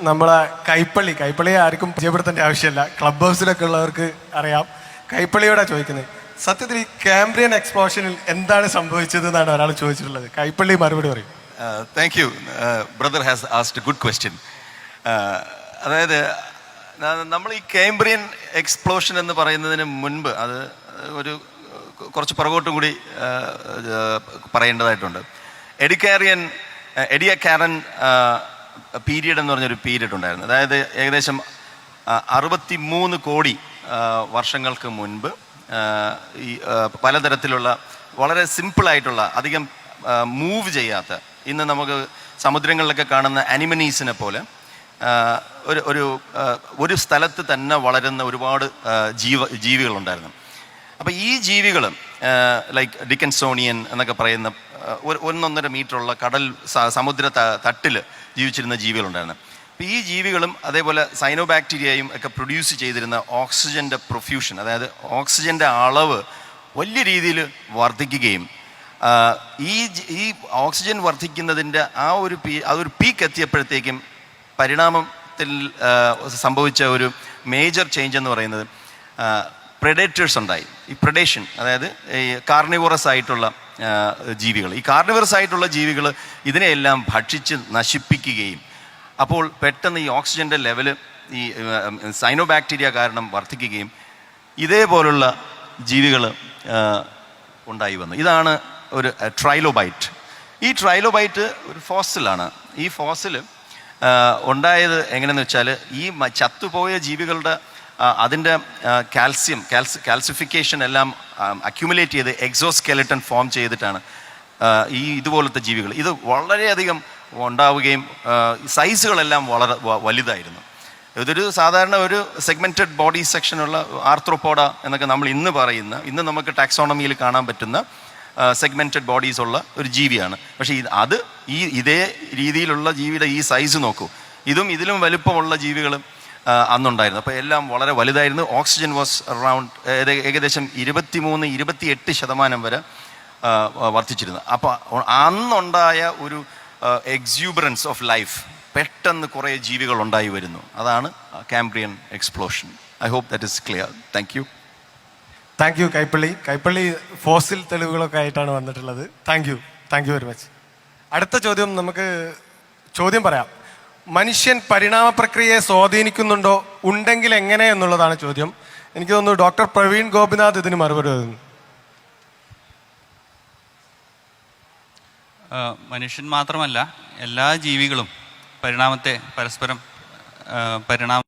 നമ്മളെ കൈപ്പള്ളി കൈപ്പള്ളി ആർക്കും പരിചയപ്പെടുത്തേണ്ട ആവശ്യമില്ല. ക്ലബ് ഹൗസിലൊക്കെ ഉള്ളവർക്ക് അറിയാം. കൈപ്പള്ളിയോടാ ചോദിക്കുന്നത്. സത്യത്തിൽ ഈ കാംബ്രിയൻ എക്സ്പ്ലോഷനിൽ എന്താണ് സംഭവിച്ചത് എന്നാണ് ഒരാൾ ചോദിച്ചിട്ടുള്ളത്. കൈപ്പള്ളി മറുപടി പറയും. Thank you brother has asked good question അതായത് നമ്മൾ ഈ കാംബ്രിയൻ എക്സ്പ്ലോഷൻ എന്ന് പറയുന്നതിന് മുൻപ് അത് ഒരു കുറച്ച് പുറകോട്ടും കൂടി ആ, പറയേണ്ടതായിട്ടുണ്ട്. എഡിക്കാരിയൻ എഡിയ കാരൻ പീരീഡ് എന്ന് പറഞ്ഞൊരു പീരീഡ് ഉണ്ടായിരുന്നു. അതായത് ഏകദേശം അറുപത്തി മൂന്ന് കോടി വർഷങ്ങൾക്ക് മുൻപ് ഈ പലതരത്തിലുള്ള വളരെ സിമ്പിളായിട്ടുള്ള അധികം മൂവ് ചെയ്യാത്ത ഇന്ന് നമുക്ക് സമുദ്രങ്ങളിലൊക്കെ കാണുന്ന അനിമനീസിനെ പോലെ ഒരു ഒരു ഒരു സ്ഥലത്ത് തന്നെ വളരുന്ന ഒരുപാട് ജീവ ജീവികളുണ്ടായിരുന്നു. അപ്പോൾ ഈ ജീവികൾ ലൈക്ക് ഡിക്കൻസോണിയൻ എന്നൊക്കെ പറയുന്ന ഒന്നൊന്നര മീറ്ററുള്ള കടൽ സമുദ്ര തട്ടിൽ ജീവിച്ചിരുന്ന ജീവികളുണ്ടായിരുന്നു. അപ്പോൾ ഈ ജീവികളും അതേപോലെ സൈനോബാക്ടീരിയയും ഒക്കെ പ്രൊഡ്യൂസ് ചെയ്തിരുന്ന ഓക്സിജന്റെ പ്രൊഫ്യൂഷൻ അതായത് ഓക്സിജന്റെ അളവ് വലിയ രീതിയിൽ വർദ്ധിക്കുകയും ഈ ഈ ഓക്സിജൻ വർദ്ധിക്കുന്നതിന്റെ ആ ഒരു പീ ഒരു പീക്ക് എത്തിയപ്പോഴത്തേക്കും പരിണാമത്തിൽ സംഭവിച്ച ഒരു മേജർ ചേഞ്ച് എന്ന് പറയുന്നത് പ്രെഡേറ്റേഴ്സ് ഉണ്ടായി. ഈ പ്രഡേഷൻ അതായത് ഈ കാർണിവറസ് ആയിട്ടുള്ള ജീവികൾ. ഈ കാർണിവറസ് ആയിട്ടുള്ള ജീവികൾ ഇതിനെയെല്ലാം ഭക്ഷിച്ച് നശിപ്പിക്കുകയും അപ്പോൾ പെട്ടെന്ന് ഈ ഓക്സിജന്റെ ലെവൽ ഈ സൈനോബാക്ടീരിയ കാരണം വർദ്ധിക്കുകയും ഇതേപോലുള്ള ജീവികൾ ഉണ്ടായി വന്നു. ഇതാണ് ഒരു ട്രൈലോബൈറ്റ് ഈ ട്രൈലോബൈറ്റ് ഒരു ഫോസിലാണ് ഈ ഫോസിൽ ഉണ്ടായത് എങ്ങനെയെന്ന് വെച്ചാൽ ഈ ചത്തുപോയ ജീവികളുടെ അതിന്റെ കാൽസ്യം കാൽസ് കാൽസിഫിക്കേഷൻ എല്ലാം അക്യുമുലേറ്റ് ചെയ്ത് എക്സോസ്കെലട്ടൺ ഫോം ചെയ്തിട്ടാണ് ഈ ഇതുപോലത്തെ ജീവികൾ. ഇത് വളരെയധികം ഉണ്ടാവുകയും സൈസുകളെല്ലാം വളരെ വലുതായിരുന്നു. ഇതൊരു സാധാരണ ഒരു സെഗ്മെന്റഡ് ബോഡി സെക്ഷനുള്ള ആർത്രോപോഡ എന്നൊക്കെ നമ്മൾ ഇന്ന് പറയുന്ന ഇന്ന് നമുക്ക് ടാക്സോണമിയിൽ കാണാൻ പറ്റുന്ന സെഗ്മെന്റഡ് ബോഡീസ് ഉള്ള ഒരു ജീവിയാണ്. പക്ഷേ ഇത് അത് ഈ ഇതേ രീതിയിലുള്ള ജീവിയുടെ ഈ സൈസ് നോക്കൂ. ഇതും ഇതിലും വലുപ്പമുള്ള ജീവികൾ അന്നുണ്ടായിരുന്നു. അപ്പോൾ എല്ലാം വളരെ വലുതായിരുന്നു. ഓക്സിജൻ വാസ് അറൗണ്ട് ഏകദേശം ഇരുപത്തിമൂന്ന് ഇരുപത്തിയെട്ട് ശതമാനം വരെ വർദ്ധിച്ചിരുന്നു. അപ്പോൾ അന്നുണ്ടായ ഒരു എക്സ്യൂബറൻസ് ഓഫ് ലൈഫ് പെട്ടെന്ന് കുറേ ജീവികൾ ഉണ്ടായി വരുന്നു. അതാണ് Cambrian explosion I hope that is clear thank you thank you Kaippally Kaippally fossil തെളിവുകളൊക്കെ ആയിട്ടാണ് വന്നിട്ടുള്ളത്. Thank you thank you very much അടുത്ത ചോദ്യം നമുക്ക് ചോദ്യം പറയാം. മനുഷ്യൻ പരിണാമ പ്രക്രിയയെ സ്വാധീനിക്കുന്നുണ്ടോ? ഉണ്ടെങ്കിൽ എങ്ങനെ എന്നുള്ളതാണ് ചോദ്യം. എനിക്ക് തോന്നുന്നു ഡോക്ടർ പ്രവീൺ ഗോപിനാഥ് ഇതിന് മറുപടി തരുന്നു മനുഷ്യൻ മാത്രമല്ല എല്ലാ ജീവികളും പരിണാമത്തെ പരസ്പരം പരിണാമ